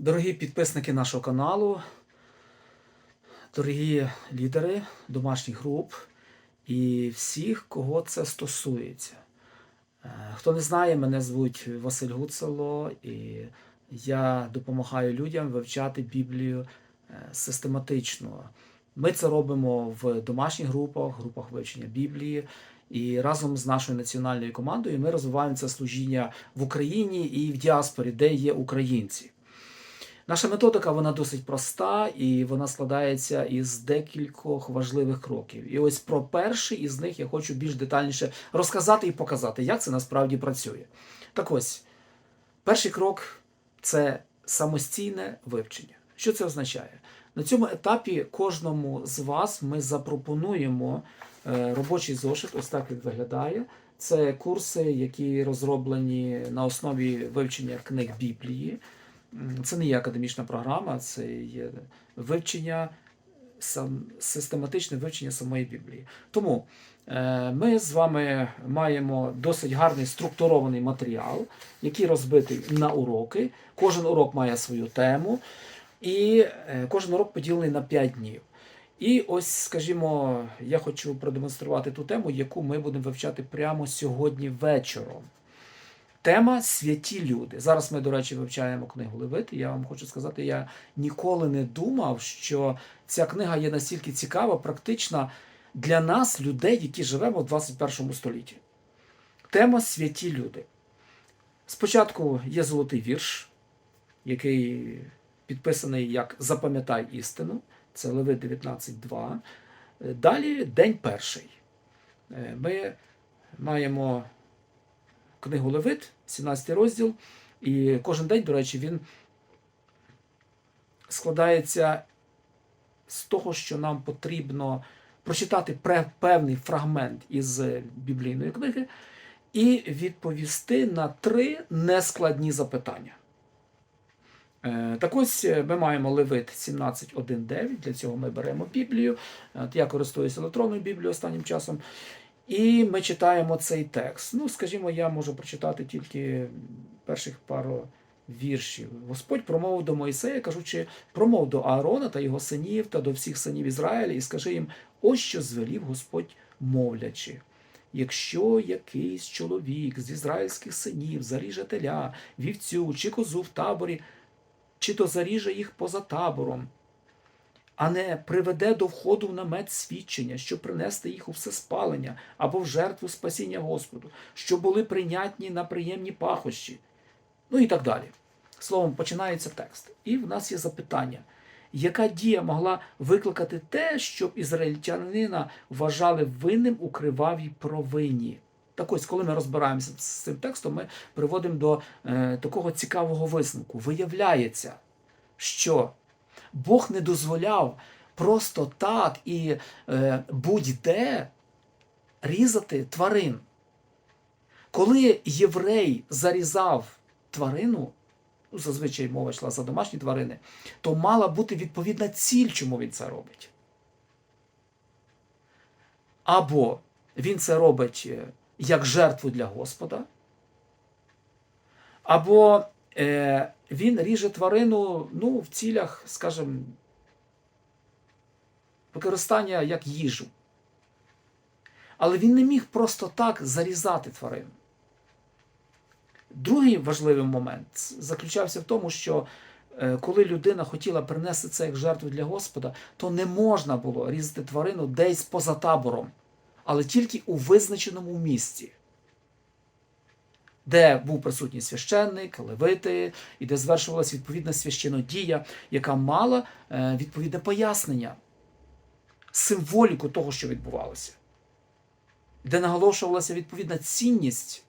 Дорогі підписники нашого каналу, дорогі лідери домашніх груп і всіх, кого це стосується. Е, Хто не знає, мене звуть Василь Гуцело, і я допомагаю людям вивчати Біблію е, систематично. Ми це робимо в домашніх групах, групах вивчення Біблії. І разом з нашою національною командою ми розвиваємо це служіння в Україні і в діаспорі, де є українці. Наша методика вона досить проста і вона складається із декількох важливих кроків. І ось про перший із них я хочу більш детальніше розказати і показати, як це насправді працює. Так ось, перший крок це самостійне вивчення. Що це означає? На цьому етапі кожному з вас ми запропонуємо е, робочий зошит, ось так він виглядає. Це курси, які розроблені на основі вивчення книг Біблії. Це не є академічна програма, це є вивчення, сам, систематичне вивчення самої Біблії. Тому е, ми з вами маємо досить гарний структурований матеріал, який розбитий на уроки. Кожен урок має свою тему, і е, кожен урок поділений на 5 днів. І ось, скажімо, я хочу продемонструвати ту тему, яку ми будемо вивчати прямо сьогодні вечором. Тема святі люди. Зараз ми, до речі, вивчаємо книгу Левит. І я вам хочу сказати, я ніколи не думав, що ця книга є настільки цікава, практична для нас, людей, які живемо в 21 столітті. Тема святі люди. Спочатку є золотий вірш, який підписаний як Запам'ятай істину. Це Левит 19.2. Далі день перший. Е, Ми маємо книгу Левит, 17 розділ. І кожен день, до речі, він складається з того, що нам потрібно прочитати певний фрагмент із біблійної книги і відповісти на три нескладні запитання. Е, Так ось е, ми маємо Левит 17.1.9, для цього ми беремо Біблію. От Я користуюся електронною Біблією останнім часом. І ми читаємо цей текст. Ну, скажімо, я можу прочитати тільки перших пару віршів. Господь промовив до Моїсея, кажучи, промов до Аарона та його синів та до всіх синів Ізраїля, і скажи їм, ось що звелів Господь мовлячи. Якщо якийсь чоловік з ізраїльських синів заріже теля, вівцю чи козу в таборі, чи то заріже їх поза табором, а не приведе до входу в намет свідчення, щоб принести їх у всеспалення або в жертву спасіння Господу, що були прийнятні на приємні пахощі. Ну і так далі. Словом, починається текст. І в нас є запитання, яка дія могла викликати те, щоб ізраїльтянина вважали винним у кривавій провині? Так ось, коли ми розбираємося з цим текстом, ми приводимо до е, такого цікавого висновку. Виявляється, що Бог не дозволяв просто так і е, будь-де різати тварин. Коли єврей зарізав тварину, ну, зазвичай мова йшла за домашні тварини, то мала бути відповідна ціль, чому він це робить. Або він це робить е, як жертву для Господа, або е, він ріже тварину ну, в цілях, скажімо, використання як їжу. Але він не міг просто так зарізати тварину. Другий важливий момент заключався в тому, що е, коли людина хотіла принести це як жертву для Господа, то не можна було різати тварину десь поза табором, але тільки у визначеному місці, де був присутній священник, левити, і де звершувалася відповідна священодія, яка мала е, відповідне пояснення, символіку того, що відбувалося, де наголошувалася відповідна цінність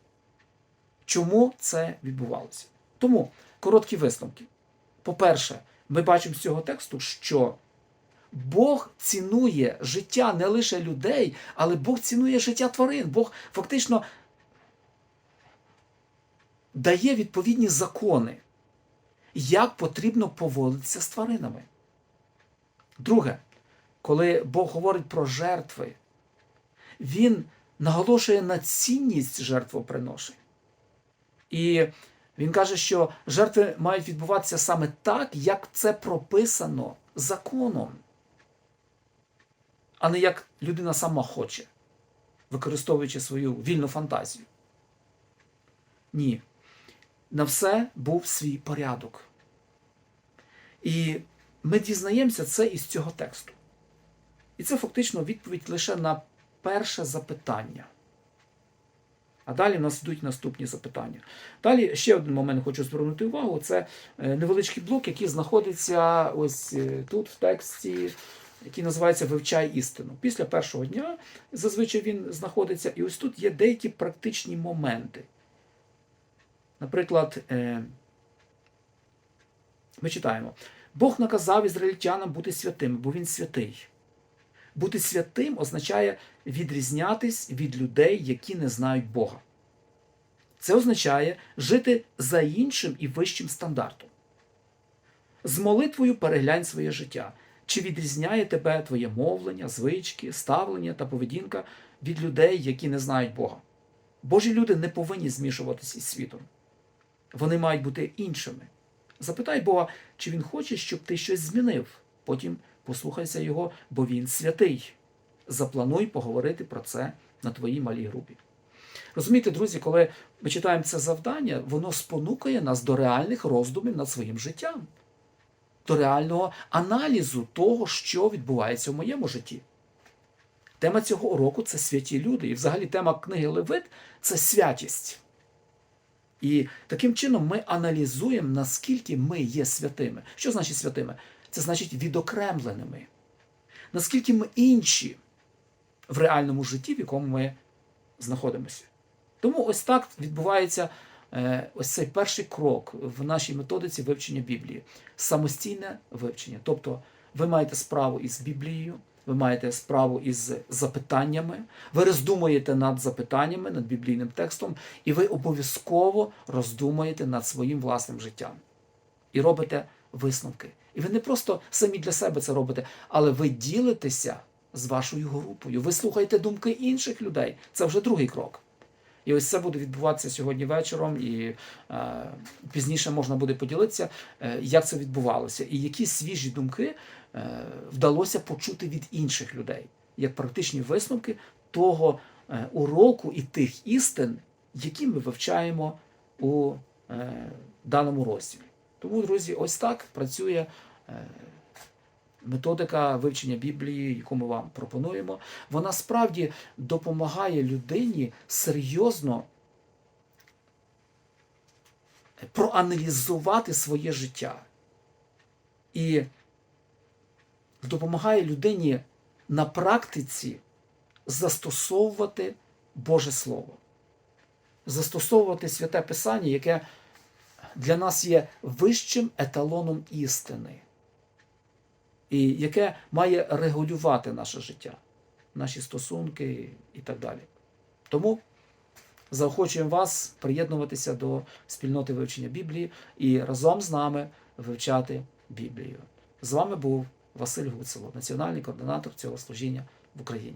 чому це відбувалося. Тому короткі висновки. По-перше, ми бачимо з цього тексту, що Бог цінує життя не лише людей, але Бог цінує життя тварин. Бог фактично дає відповідні закони, як потрібно поводитися з тваринами. Друге, коли Бог говорить про жертви, Він наголошує на цінність жертвоприношень. І Він каже, що жертви мають відбуватися саме так, як це прописано законом, а не як людина сама хоче, використовуючи свою вільну фантазію. Ні. На все був свій порядок. І ми дізнаємося це із цього тексту. І це фактично відповідь лише на перше запитання. А далі в нас йдуть наступні запитання. Далі ще один момент хочу звернути увагу: це е, невеличкий блок, який знаходиться ось е, тут в тексті, який називається Вивчай істину. Після першого дня зазвичай він знаходиться, і ось тут є деякі практичні моменти. Наприклад, е, ми читаємо: Бог наказав ізраїльтянам бути святими, бо він святий. Бути святим означає відрізнятись від людей, які не знають Бога. Це означає жити за іншим і вищим стандартом. З молитвою переглянь своє життя. Чи відрізняє тебе твоє мовлення, звички, ставлення та поведінка від людей, які не знають Бога? Божі люди не повинні змішуватися із світом. Вони мають бути іншими. Запитай Бога, чи він хоче, щоб ти щось змінив. Потім послухайся його, бо він святий. Заплануй поговорити про це на твоїй малій групі. Розумієте, друзі, коли ми читаємо це завдання, воно спонукає нас до реальних роздумів над своїм життям, до реального аналізу того, що відбувається в моєму житті. Тема цього уроку це святі люди. І взагалі тема книги Левит це святість. І таким чином ми аналізуємо, наскільки ми є святими. Що значить святими? Це значить відокремленими. Наскільки ми інші в реальному житті, в якому ми знаходимося. Тому ось так відбувається е, ось цей перший крок в нашій методиці вивчення Біблії самостійне вивчення. Тобто ви маєте справу із Біблією, ви маєте справу із запитаннями, ви роздумуєте над запитаннями, над біблійним текстом, і ви обов'язково роздумуєте над своїм власним життям і робите висновки. І ви не просто самі для себе це робите, але ви ділитеся з вашою групою. Ви слухаєте думки інших людей. Це вже другий крок. І ось це буде відбуватися сьогодні вечором, і е, пізніше можна буде поділитися, е, як це відбувалося, і які свіжі думки е, вдалося почути від інших людей, як практичні висновки того е, уроку і тих істин, які ми вивчаємо у е, даному розділі. Тому, друзі, ось так працює. Е, Методика вивчення Біблії, яку ми вам пропонуємо, вона справді допомагає людині серйозно проаналізувати своє життя. І допомагає людині на практиці застосовувати Боже Слово, застосовувати святе Писання, яке для нас є вищим еталоном істини і яке має регулювати наше життя, наші стосунки і так далі. Тому заохочуємо вас приєднуватися до спільноти вивчення Біблії і разом з нами вивчати Біблію. З вами був Василь Гуцело, національний координатор цього служіння в Україні.